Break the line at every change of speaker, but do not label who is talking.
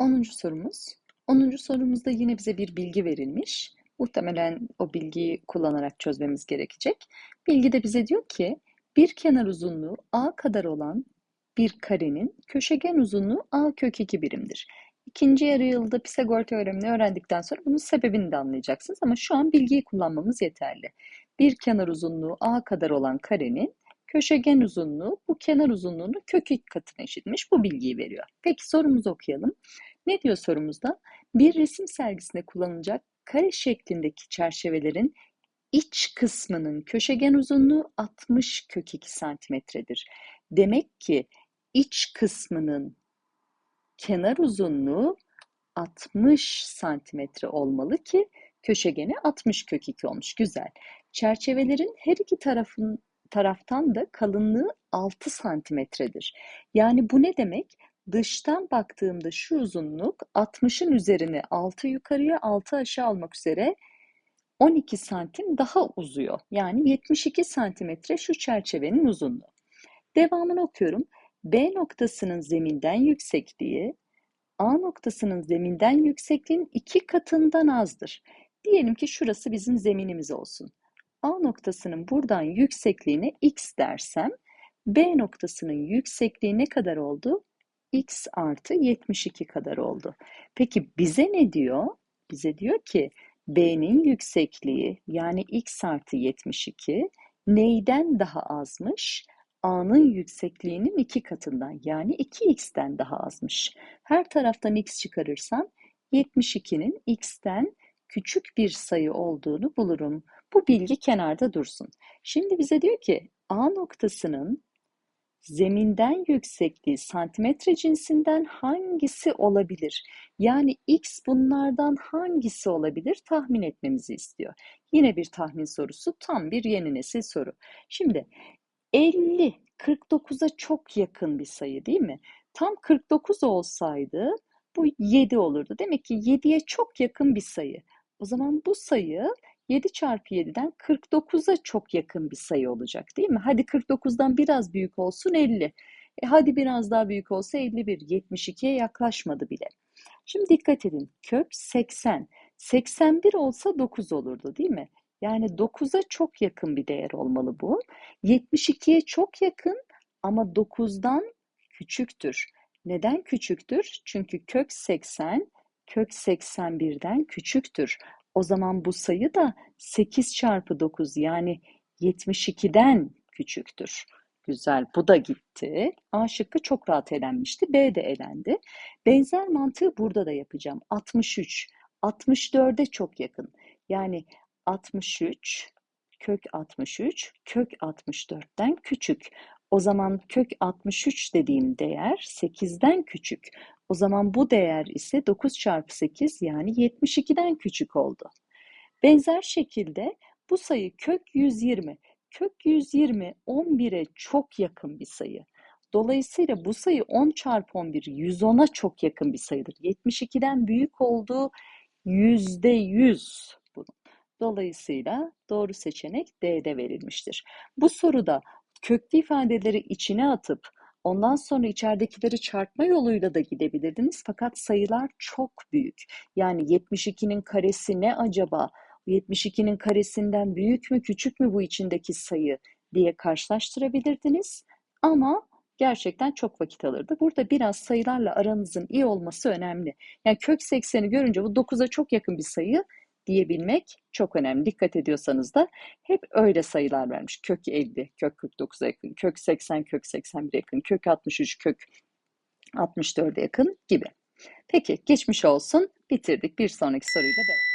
10. sorumuz. 10. sorumuzda yine bize bir bilgi verilmiş. Muhtemelen o bilgiyi kullanarak çözmemiz gerekecek. Bilgi de bize diyor ki bir kenar uzunluğu a kadar olan bir karenin köşegen uzunluğu a kök 2 birimdir. İkinci yarı yılda Pisagor teoremini öğrendikten sonra bunun sebebini de anlayacaksınız ama şu an bilgiyi kullanmamız yeterli. Bir kenar uzunluğu a kadar olan karenin köşegen uzunluğu bu kenar uzunluğunu kök 2 katına eşitmiş. Bu bilgiyi veriyor. Peki sorumuzu okuyalım. Ne diyor sorumuzda? Bir resim sergisinde kullanılacak kare şeklindeki çerçevelerin iç kısmının köşegen uzunluğu 60 kök 2 santimetredir. Demek ki iç kısmının kenar uzunluğu 60 santimetre olmalı ki köşegeni 60 kök 2 olmuş. Güzel. Çerçevelerin her iki tarafın taraftan da kalınlığı 6 santimetredir. Yani bu ne demek? Dıştan baktığımda şu uzunluk 60'ın üzerine 6 yukarıya 6 aşağı almak üzere 12 santim daha uzuyor. Yani 72 santimetre şu çerçevenin uzunluğu. Devamını okuyorum. B noktasının zeminden yüksekliği A noktasının zeminden yüksekliğin iki katından azdır. Diyelim ki şurası bizim zeminimiz olsun. A noktasının buradan yüksekliğine x dersem B noktasının yüksekliği ne kadar oldu? X artı 72 kadar oldu. Peki bize ne diyor? Bize diyor ki B'nin yüksekliği yani x artı 72 neyden daha azmış? A'nın yüksekliğinin iki katından yani 2x'ten daha azmış. Her taraftan x çıkarırsam 72'nin x'ten küçük bir sayı olduğunu bulurum. Bu bilgi kenarda dursun. Şimdi bize diyor ki A noktasının zeminden yüksekliği santimetre cinsinden hangisi olabilir? Yani x bunlardan hangisi olabilir tahmin etmemizi istiyor. Yine bir tahmin sorusu, tam bir yeni nesil soru. Şimdi 50 49'a çok yakın bir sayı değil mi? Tam 49 olsaydı bu 7 olurdu. Demek ki 7'ye çok yakın bir sayı. O zaman bu sayı 7 çarpı 7'den 49'a çok yakın bir sayı olacak değil mi? Hadi 49'dan biraz büyük olsun 50. E hadi biraz daha büyük olsa 51. 72'ye yaklaşmadı bile. Şimdi dikkat edin. Kök 80. 81 olsa 9 olurdu değil mi? Yani 9'a çok yakın bir değer olmalı bu. 72'ye çok yakın ama 9'dan küçüktür. Neden küçüktür? Çünkü kök 80 kök 81'den küçüktür. O zaman bu sayı da 8 çarpı 9 yani 72'den küçüktür. Güzel. Bu da gitti. A şıkkı çok rahat elenmişti. B de elendi. Benzer mantığı burada da yapacağım. 63. 64'e çok yakın. Yani 63 kök 63 kök 64'ten küçük. O zaman kök 63 dediğim değer 8'den küçük. O zaman bu değer ise 9 çarpı 8 yani 72'den küçük oldu. Benzer şekilde bu sayı kök 120. Kök 120 11'e çok yakın bir sayı. Dolayısıyla bu sayı 10 çarpı 11 110'a çok yakın bir sayıdır. 72'den büyük olduğu %100 bunun. Dolayısıyla doğru seçenek D'de verilmiştir. Bu soruda köklü ifadeleri içine atıp ondan sonra içeridekileri çarpma yoluyla da gidebilirdiniz. Fakat sayılar çok büyük. Yani 72'nin karesi ne acaba? 72'nin karesinden büyük mü küçük mü bu içindeki sayı diye karşılaştırabilirdiniz. Ama gerçekten çok vakit alırdı. Burada biraz sayılarla aranızın iyi olması önemli. Yani kök 80'i görünce bu 9'a çok yakın bir sayı diyebilmek çok önemli. Dikkat ediyorsanız da hep öyle sayılar vermiş. Kök 50, kök 49'a yakın, kök 80, kök 81'e yakın, kök 63, kök 64'e yakın gibi. Peki geçmiş olsun. Bitirdik. Bir sonraki soruyla devam.